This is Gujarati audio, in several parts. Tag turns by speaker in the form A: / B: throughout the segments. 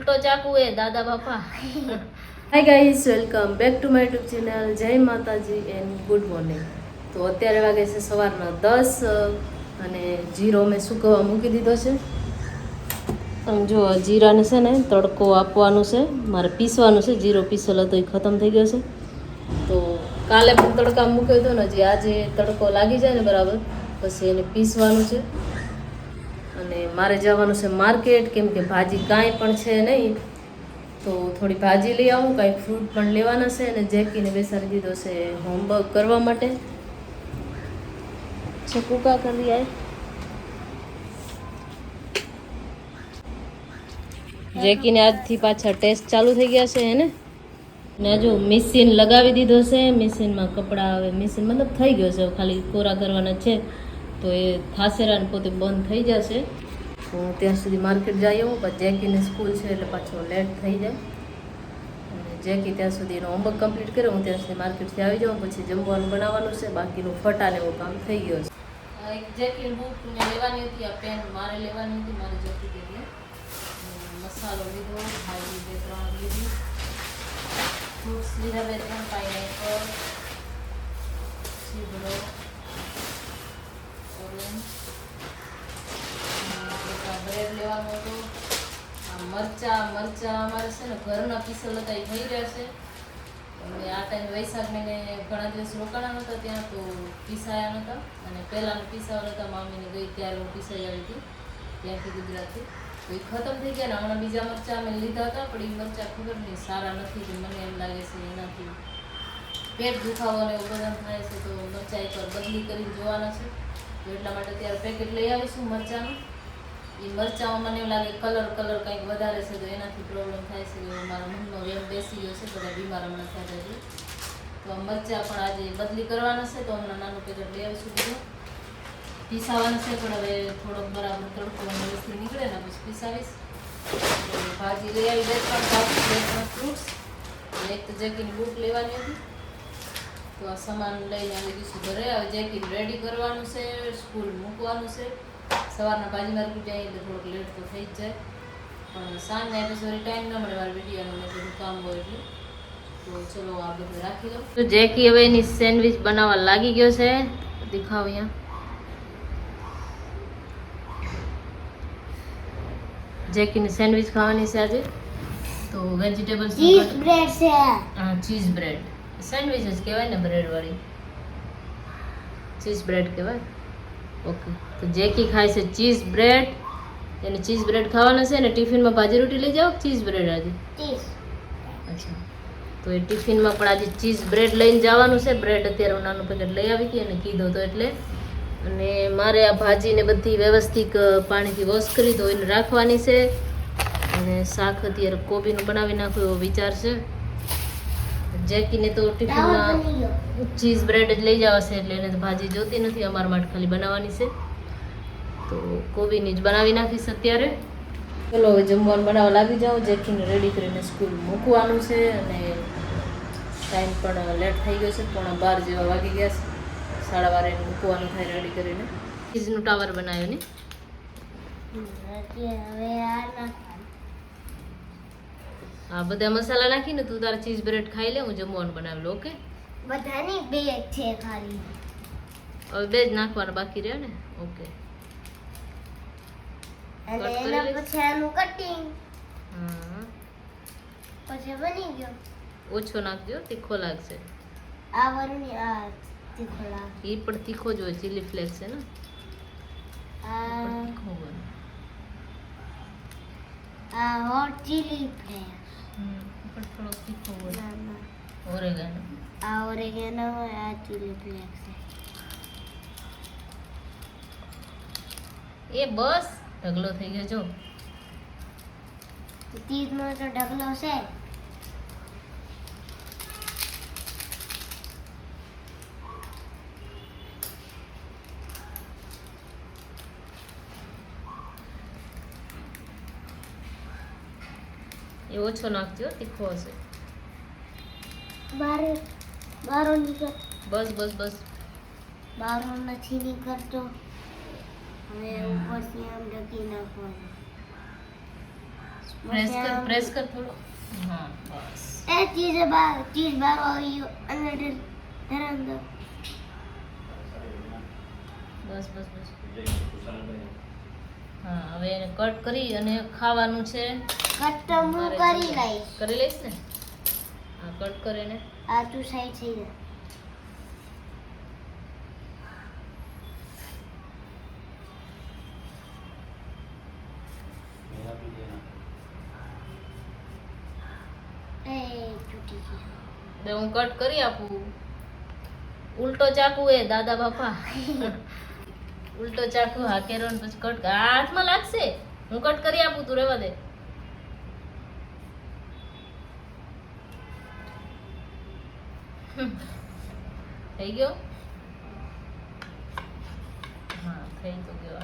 A: ઉલટો ચાકુ એ, દાદા બાપા.
B: Hi guys welcome back to my YouTube channel જય માતાજી એન્ડ ગુડ મોર્નિંગ તો અત્યારે વાગે છે સવારના દસ, અને જીરો મેં સૂકવવા મૂકી દીધો છે. તમે જો જીરાને છે ને, તડકો આપવાનું છે, મારે પીસવાનું છે, જીરો પીસેલો તો એ ખતમ થઈ ગયો છે. તો કાલે પણ તડકા મૂક્યો હતો ને, હજી આજે તડકો લાગી જાય ને બરાબર, પછી એને પીસવાનું છે. અને મારે જવાનું છે માર્કેટ, કેમ કે ભાજી કાંઈ પણ છે નહીં. તો થોડી ભાજી લઈ આવું કાંઈ ફ્રૂટ પણ લેવાના છે અને જેકીને બેસાડી દીધો છે હોમવર્ક કરવા માટે. ચકુકા કરી આય. જેકીને આજથી પાછા ટેસ્ટ ચાલુ થઈ ગયા છે એને. ને જો મિશીન લગાવી દીધો છે મિશીનમાં કપડાં હવે મિશીન મતલબ થઈ ગયો છે ખાલી કોરા કરવાના છે. તો એ થાસેરાને પોતે બંધ થઈ જશે. હું ત્યાં સુધી માર્કેટ જઈ આવું પછી જેકીને સ્કૂલ છે એટલે પાછો લેટ થઈ જાય. અને જેકી ત્યાં સુધી એનો હોમવર્ક કમ્પ્લીટ કર્યો, હું ત્યાં સુધી માર્કેટથી આવી જાઉં, પછી જમવાનું બનાવવાનું છે, બાકીનું ફટાને એવું કામ થઈ ગયું છે. જેકી બુક લેવાની હતી, આ પેન મારે લેવાની હતી, મારે જતી હતી. મસાલો લીધો, ભાજી બે ત્રણ લીધી. ફ્રૂટ્સ લીધા બે ત્રણ પાઇનેપલ સીબડો ઓરેન્જ બ્રેડ લેવાનો હતો. આ મરચા મરચા અમારે છે ને ઘરના પીસલ હતા, એ થઈ રહ્યા છે. અને આ ટાઈમ વૈશાખને મહિને ઘણા દિવસ રોકાણા નહોતા ત્યાં, તો પીસાયા નહોતા. અને પહેલાં પીસાવા હતા મામીને ગઈ ત્યારે હું પીસાઈ આવી હતી, ત્યાંથી ગુજરાતથી. તો એ ખતમ થઈ ગયા ને, હમણાં બીજા મરચાં અમે લીધા હતા, પણ એ મરચાં ખબર નહીં, સારા નથી તો મને એમ લાગે છે એનાથી પેટ દુખાવો ને એવું બધા થાય છે, તો મરચાં એકવાર બદલી કરીને જોવાના છે. એટલા માટે ત્યારે પેકેટ લઈ આવીશું મરચાંનું. એ મરચાંમાં મને એવું લાગે કલર કલર કંઈક વધારે છે, તો એનાથી પ્રોબ્લેમ થાય છે. મારા મનનો વેમ બેસી ગયો છે, બધા બીમાર હમણાં થયા છે તો મરચાં પણ આજે બદલી કરવાના છે, તો હમણાં નાનું પેકેટ લઈ આવીશું બધું. પીસાવાનું છે, પણ હવે થોડોક બરાબર તડકો વ્યવસ્થિત નીકળે ને, પછી પીસાવીશ. ભાજી લઈ આવી, બે ત્રણ ફ્રૂટ્સ એક તો જેકીની બુક લેવાની હતી. તો આ સામાન લઈને અમે ગઈશું ઘરે હવે જેકી રેડી કરવાનું છે સ્કૂલ મૂકવાનું છે. સવારના ભાજી માર્કેટ જાય એટલે થોડુંક લેટ તો થઈ જ જાય. પણ સાંજના એપિસોડ ટાઈમ ન મળે મારા વિડીયોનું મને બધું કામ હોય એટલે. તો જેકી હવે એની સેન્ડવિચ બનાવવા લાગી ગયો છે. દેખાવ અહીંયા. જેકીની સેન્ડવિચ ખાવાની છે આજે. તો વેજીટેબલ
C: ચીઝ બ્રેડ છે.
B: હા ચીઝ બ્રેડ સેન્ડવિચ જ કહેવાય ને બ્રેડવાળી ચીઝ બ્રેડ કહેવાય? ઓકે તો જેકી ખાય છે ચીઝ બ્રેડ એને ચીઝ બ્રેડ ખાવાના છે ને ટિફિનમાં ભાજી રોટી લઈ જાઓ ચીઝ બ્રેડ આજે? અચ્છા. તો એ ટિફિનમાં પણ આજે ચીઝ બ્રેડ લઈને જવાનું છે. બ્રેડ અત્યારે હું નાનું પેકેટ લઈ આવી હતી અને કીધો તો એટલે. અને મારે આ ભાજીને બધી વ્યવસ્થિત પાણીથી વોશ કરી ધોઈને રાખવાની છે. અને શાક અત્યારે કોબીનું બનાવી નાખવું એવો વિચાર છે. જેકીને તો ટિફિનમાં ચીઝ બ્રેડ જ લઈ જવાશે એટલે એને તો ભાજી જોતી નથી અમારા માટે ખાલી બનાવવાની છે. તો કોબીની જ બનાવી નાખીશ અત્યારે. ચલો હવે જમવાનું બનાવવા લાગી જાઓ. જેકીને રેડી કરીને સ્કૂલ મૂકવાનું છે અને ટાઈમ પણ લેટ થઈ ગયો છે પોણા બાર જેવા વાગી ગયા છે. સાડા બારે મૂકવાનું થાય રેડી કરીને. ચીઝનું ટાવર બનાવ્યો ને?
C: હવે આ
B: આ બધા મસાલા નાખીને તું તારા ચીઝ બ્રેડ ખાઈ લે હું જમવાનું બનાવી લઉં ઓકે
C: બધાની બે છે ખાલી.
B: હવે બે જ નાખવાના બાકી રહ્યો ને? ઓકે
C: અને એના પછી આનું કટિંગ
B: હા
C: પછી બની ગયો.
B: ઓછો નાખજો તીખો લાગશે.
C: આ વરની આ તીખો લાગે.
B: એ પણ તીખો જ હોય ચીલી ફ્લેક્સ છે ને?
C: આ
B: તીખો હોય.
C: હોટ ચીલી
B: પણ થોડો તીખો હોય. ઓરેગાનો
C: આ ઓરેગેનો આ ચીલી ફ્લેક્સ
B: એ બસ ઢગલો થઈ ગયો જો.
C: છે તીજનો તો ઢગલો છે.
B: એ ઓછો નાખજો તીખો હશે
C: બારે બારો નીકળ
B: બસ બસ બસ.
C: બારો નથી નીકળતો હવે ઉપરથી આમ ઢકી નાખવાનું.
B: પ્રેસ કર પ્રેસ કર થોડો. હા બસ.
C: એ ચીઝ બાર ચીઝ બાર આવી અને દો
B: બસ બસ બસ. હા હવે એને કટ કરી અને ખાવાનું છે.
C: કસ્ટમ હું કરી લઈશ.
B: કરી લઈશ ને? હા કટ કરીને
C: આ તું સાઈડ થઈ જા. એ તૂટી ગયો.
B: હવે હું કટ કરી આપું. ઉલટો ચાકુ એ દાદા બાપા. ઉલટો ચાકુ હાકેરો ને પછી કટ હાથમાં લાગશે. હું કટ કરી આપું તું રેવા દે. થઈ ગયો? હા થઈ તો ગયો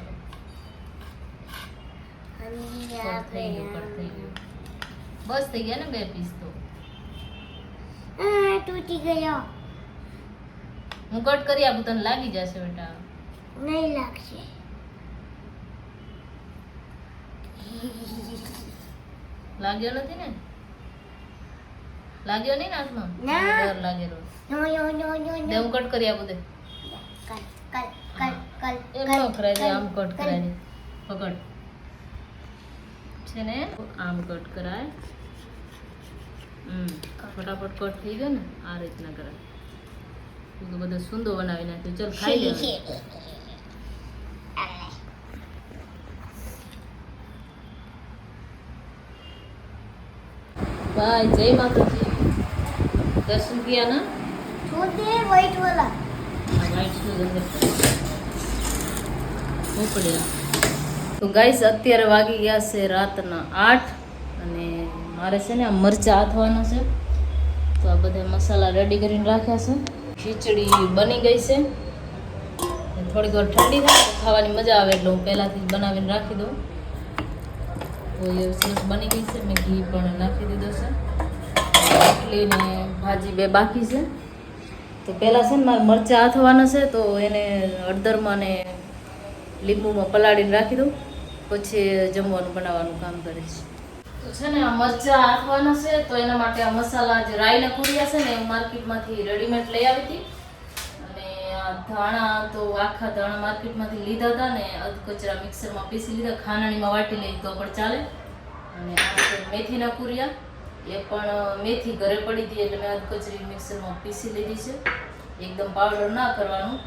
B: થઈ ગયો થઈ ગયું. બસ થઈ ગયા ને બે પીસ તો.
C: તૂટી ગયો.
B: હું કટ કરી આપું તને લાગી જશે બેટા.
C: નહીં લાગશે
B: લાગ્યો નથી ને લાગ્યો નહીં ને હાથમાં
C: ના.
B: ડર લાગેલો હું કટ કરી આપું એમ કરાય આમ કટ કરાય પકડ છે ને આમ કટ કરાય હમ ફટાફટ કટ થઈ ગયો ને આ રીતના કરાય. તું તો બધું સુંદર બનાવી નાખ્યું. ચલ ખાઈ લે อะไรบาย
C: เจมา
B: ตุจีดัชนีนะ
C: โทษเดย์ไวท์วัลล่ะ
B: ไวท์สุดเลย હું પડ્યા? તો ગાઈસ અત્યારે વાગી ગયા છે રાતના આઠ અને મારે છે ને આ મરચાં આથવાના છે. તો આ બધા મસાલા રેડી કરીને રાખ્યા છે. ખીચડી બની ગઈ છે. થોડીક વાર ઠંડી થાય ખાવાની મજા આવે એટલે હું પહેલાંથી જ બનાવીને રાખી દઉં. તો એ સરસ બની ગઈ છે. મેં ઘી પણ નાખી દીધો છે. એટલીને ભાજી બે બાકી છે. તો પહેલાં છે ને મારે મરચાં આથવાના છે, તો એને હળદરમાં ને લીંબુમાં પલાળીને રાખી દઉં. પછી જમવાનું બનાવવાનું કામ કરીશ તો છે ને આ મરચાં આથવાના છે, તો એના માટે આ મસાલા જે રાઈના કુરિયા છે ને એ માર્કેટમાંથી રેડીમેડ લઈ આવી હતી. ધાણા તો આખા ધાણા માર્કેટમાંથી લીધા હતા ને અધ કચરા મિક્સરમાં પીસી લીધા ખાનાણીમાં વાટી લઈ તો પણ ચાલે. અને મેથીના કુરિયા એ પણ મેથી ઘરે પડી હતી એટલે મેં અધ કચરી મિક્સરમાં પીસી લીધી છે. એકદમ પાવડર ના કરવાનું.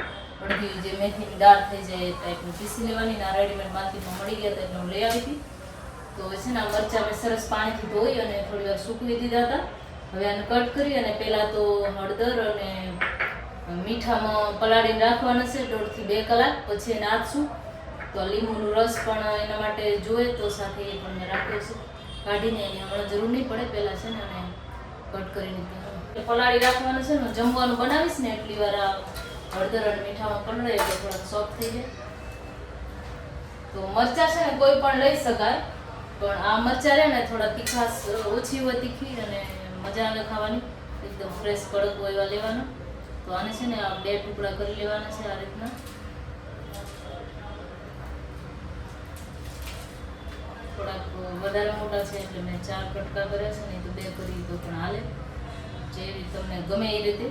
B: અડધી જે મેથીની દાળ થઈ જાય ટાઈપનું પીસી લેવાની. આ રેડીમેડ માર્કેટમાં મળી ગયા હતા એટલે હું લઈ આવી હતી. તો છે ને આ મરચાં મેં સરસ પાણીથી ધોઈ અને થોડી વાર સૂકવી દીધા હતા. હવે આને કટ કરી અને પહેલાં તો હળદર અને મીઠામાં પલાળીને રાખવાના છે, દોઢથી બે કલાક પછી એને આથશું. તો લીંબુનો રસ પણ એના માટે જોઈએ તો સાથે એ પણ મેં રાખ્યો છે. કાઢીને એની હમણાં જરૂર નહીં પડે, પહેલાં છે ને અને કટ કરીને પલાળી રાખવાનું છે ને જમવાનું બનાવીશ ને એટલી વાર હળદર અને મીઠામાં પલળે એટલે થોડાક સોફ્ટ થઈ જાય. તો મરચાં છે ને કોઈ પણ લઈ શકાય, પણ આ મરચાં રહે ને થોડા તીખાસ, ઓછી હોય તીખી અને મજા આવે ખાવાની. એકદમ ફ્રેશ કડક હોય એવા લેવાના. તો આને છે ને બે ટુકડા કરી લેવાના છે આ રીતના. થોડાક વધારે મોટા છે એટલે મેં ચાર કટકા કર્યા છે નહીં તો બે કરી તો પણ હાલે. જે તમને ગમે એ રીતે.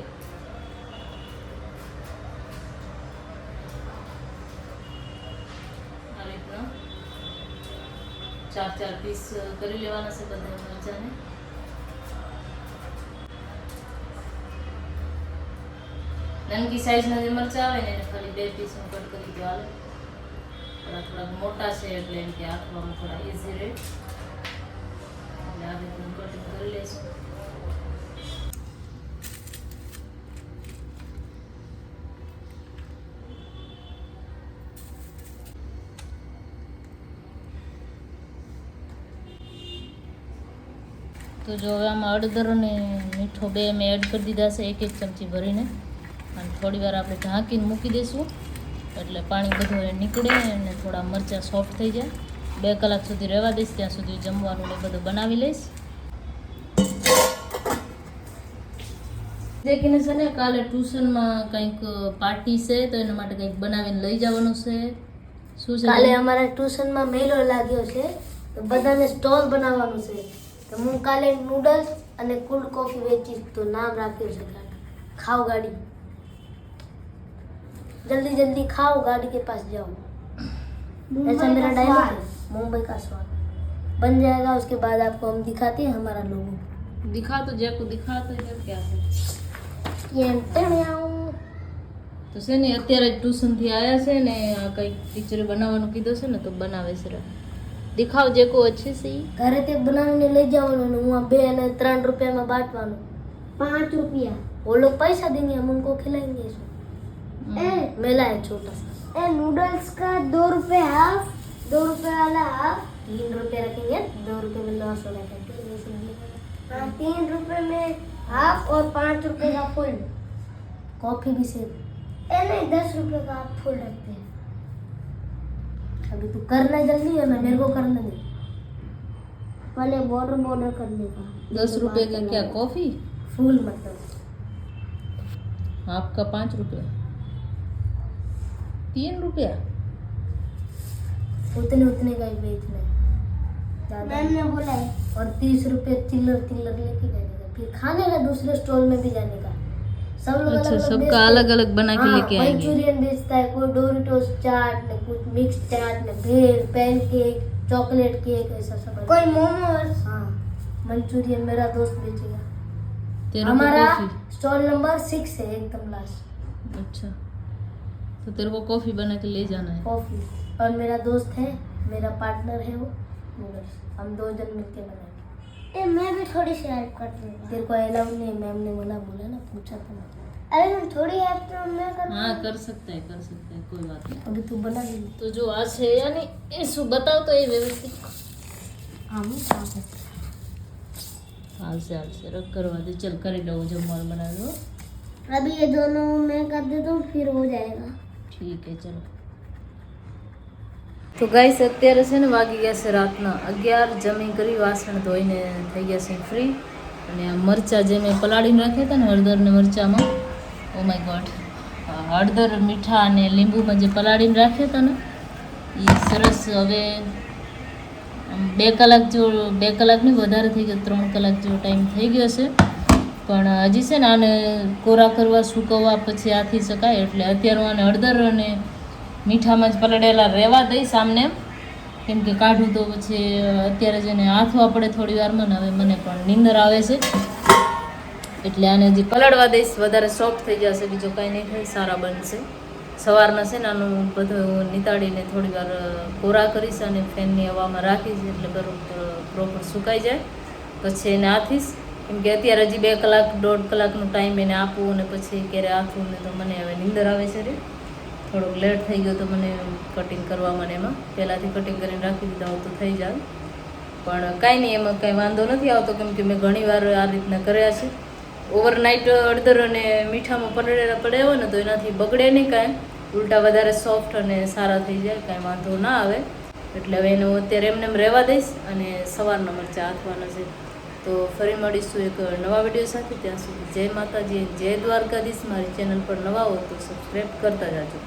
B: ચાર ચાર પીસ કરી લેવાના છે બધા મરચાને નાનકી સાઈઝના જે મરચાં આવે ને એને ખાલી બે પીસનું કટ કરી દો હાલે. થોડા થોડાક મોટા છે એટલે એમ કે આંખવામાં થોડા ઇઝી રહે. એટલે આ રીતનું કટિંગ કરી લઈશું. તો જો હવે આમાં અડદર અને મીઠો બે મેં એડ કરી દીધા છે એક એક ચમચી ભરીને. અને થોડી વાર આપણે ઢાંકીને મૂકી દઈશું એટલે પાણી બધું નીકળે અને થોડા મરચાં સોફ્ટ થઈ જાય. બે કલાક સુધી રહેવા દઈશ, ત્યાં સુધી જમવાનું ને બધું બનાવી લઈશ. દેખીને છે ને, કાલે ટ્યુશનમાં કંઈક પાર્ટી છે, તો એના માટે કંઈક બનાવીને લઈ જવાનું છે. શું છે?
C: કાલે અમારા ટ્યુશનમાં મેળો લાગ્યો છે,
A: તો બધાને સ્ટોલ બનાવવાનું છે. તો હું કાલે નૂડલ્સ અને કુલ્ડ કોફી વેચીશ, તો નામ રાખ્યું છે. ગાડી. ખાઓ गाड़ी जल्दी जल्दी खाओ गाड़ी के पास जाओ ऐसा मेरा डायलॉग है मुंबई का स्वाद बन जाएगा उसके बाद आपको हम दिखाते हैं हमारा लोगो
B: दिखा तो जेको दिखा तो इधर क्या है
A: ये टेढ़ियाओ।
B: તો છે ને અત્યારે ટ્યુશનથી આવ્યા છે ને આ કંઈક ટીચરે બનાવવાનું કીધું છે ને તો બનાવે છે રા. દિખાવ જે કો अच्छे से ही
A: ઘરેથી બનાવીને લઈ જવાનું અને હું આ બે અને ત્રણ રૂપિયામાં બાંટવાનું
C: पाँच रुपया
A: वो लोग पैसा देंगे हम उनको खिलाएंगे इसको
C: ए
A: मेला है छोटा सा।
C: ए नूडल्स का दो रुपए हाफ़ दो रुपए वाला हाफ़
A: तीन रुपए रखेंगे दो रुपए में लॉस हो जाता है।
C: तीन रुपए में हाफ़ और पाँच रुपए का फुल
A: कॉफ़ी भी सेम
C: नहीं दस रुपए का आप फुल रखते हैं।
A: अभी तू करना जल्दी है मैं मेरे को करना दे।
C: पहले बॉर्डर बॉर्डर करने का।
B: दस रुपए का क्या कॉफ़ी?
A: फूल मतलब।
B: आपका पाँच रुपया। तीन रुपया?
A: उतने उतने का ही बेचना है।
C: मैम ने बोला है।
A: और तीस रुपए चिल्लर चिल्लर लेके जाने का फिर खाने का दूसरे स्टॉल में भी जाने का। सब लोग
B: अच्छा
A: अलग अलग
B: सबका अलग अलग बना के लेके आएँगे।
A: मंचूरियन बेचता है कोई डोरिटोस चाट ने कुछ मिक्स चाट ने भेल पैनकेक चॉकलेट केक ऐसा सब
C: कोई मोमोज?
A: हाँ मंचूरियन मेरा दोस्त बेचेगा। हमारा स्टॉल नंबर सिक्स है एकदम लास्ट
B: अच्छा। तो तेरे को कॉफी बना के ले जाना है
A: कॉफी और मेरा दोस्त है मेरा पार्टनर है वो हम दो जन मिलके बनाएंगे
C: ए मैं भी थोड़ी सी हेल्प कर दूंगा
A: तेरे को अलाउ नहीं मैम ने बोला बोला ना पूछा था
C: अरे तुम थोड़ी हेल्प तो मैं कर
B: हाँ कर सकता है कर सकता है कोई बात नहीं
A: अभी तू बना ले
B: तो जो आज है यानी इस बताओ तो ये व्यवस्थित
A: हम हाल
B: से हाल से रख करवा दे चल कर लो जमवार बना लो
C: अभी ये दोनों मैं कर दे हूँ फिर हो जाएगा
B: ઠીક હે, ચલો. તો ગાઈસ, અત્યારે છે ને વાગી ગયા છે રાતના અગિયાર. જમી કરી વાસણ ધોઈને થઈ ગયા છે ફ્રી અને આ મરચાં જે મેં પલાળીને રાખ્યા હતા ને હળદર ને મરચાંમાં ઓ માય ગોડ હળદર, મીઠા અને લીંબુમાં જે પલાળીને રાખ્યા હતા ને એ સરસ હવે બે કલાક જેવો, બે કલાકની વધારે થઈ ગયો, ત્રણ કલાક જેવો ટાઈમ થઈ ગયો છે. પણ હજી છે ને આને કોરા કરવા, સૂકવવા પછી આથી શકાય. એટલે અત્યારે આને હળદર અને મીઠામાં જ પલળેલા રહેવા દઈશ આમને. કેમ કે કાઢું તો પછી અત્યારે જેને હાથવા પડે થોડી વારમાં હવે મને પણ નીંદર આવે છે. એટલે આને હજી પલળવા દઈશ. વધારે સોફ્ટ થઈ જશે, બીજો કાંઈ નહીં થાય, સારા બનશે. સવારના છે ને આનું બધું નીતાડીને થોડી વાર કોરા કરીશ અને ફેનની હવામાં રાખીશ એટલે બરોબર પ્રોપર સુકાઈ જાય. પછી એને આથીશ. કેમ કે અત્યારે હજી બે કલાક, દોઢ કલાકનો ટાઈમ એને આપવું અને પછી ક્યારે આથવું ને તો મને હવે નીંદર આવે છે રે. થોડોક લેટ થઈ ગયો તો મને કટિંગ કરવામાં ને એમાં. પહેલાંથી કટિંગ કરીને રાખી દીધા હોત તો થઈ જાય પણ કાંઈ નહીં, એમાં કાંઈ વાંધો નથી આવતો કેમ કે મેં ઘણીવાર આ રીતના કર્યા છે. ઓવરનાઇટ અડદર અને મીઠામાં પલળેલા પડ્યા હોય ને તો એનાથી બગડે નહીં કાંઈ. ઉલટા વધારે સોફ્ટ અને સારા થઈ જાય, કાંઈ વાંધો ના આવે. એટલે હવે એનું અત્યારે એમને એમ રહેવા દઈશ અને સવારના મરચાં હાથવાના છે. તો ફરી મળીશું એક નવા વીડિયો સાથે. ત્યાં સુધી જય માતાજી જય દ્વારકાધીશ. મારી ચેનલ પર નવા હો તો સબસ્ક્રાઈબ કરતા જાજો.